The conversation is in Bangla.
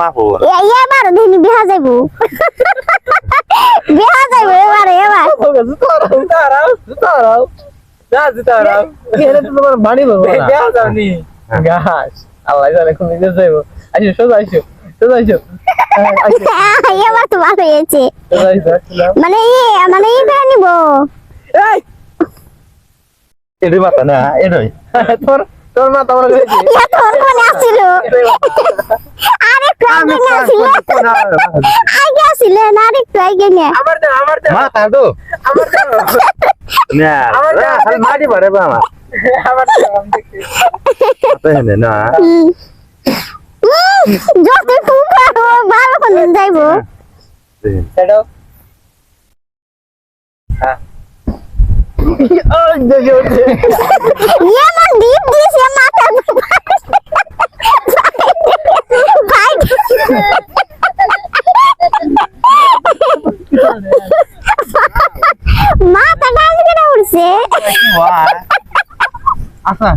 মা ফোন এবার দিন বিহা যাইব। বিহা যাইব এবারে এবার। জুতারাও জুতারাও জুতারাও যা জুতারাও এখানে তো তোমার বাড়ি বলব না বেয়া যাওনি গাছ আল্লাহ জানে কোন দিকে যাইব আইসো সোজা আইসো সোজা আইসো এবার তো ভালো হয়েছে। সোজা আইসো আসলাম মানে মানে ই করে নিব। এই মাথা না এটাই তোর তোর মা তোমার হয়েছে। তোর কোনে আসছিল আরে আমি প্রাইগে আসছিল আগে আসছিল না আরে নে আমার দে আমার দে। মাথা তো। আমার দে। না আমার রা, খালি মাটি পারে বা আমার। আমার আমি দেখি মাথা না। যত ফুপা ভালো কোন যাইব। সেটা হ্যাঁ। দেখে উঠছে এমন ডিপ দিছে মাথা। ভাই। করে উঠছে আচ্ছা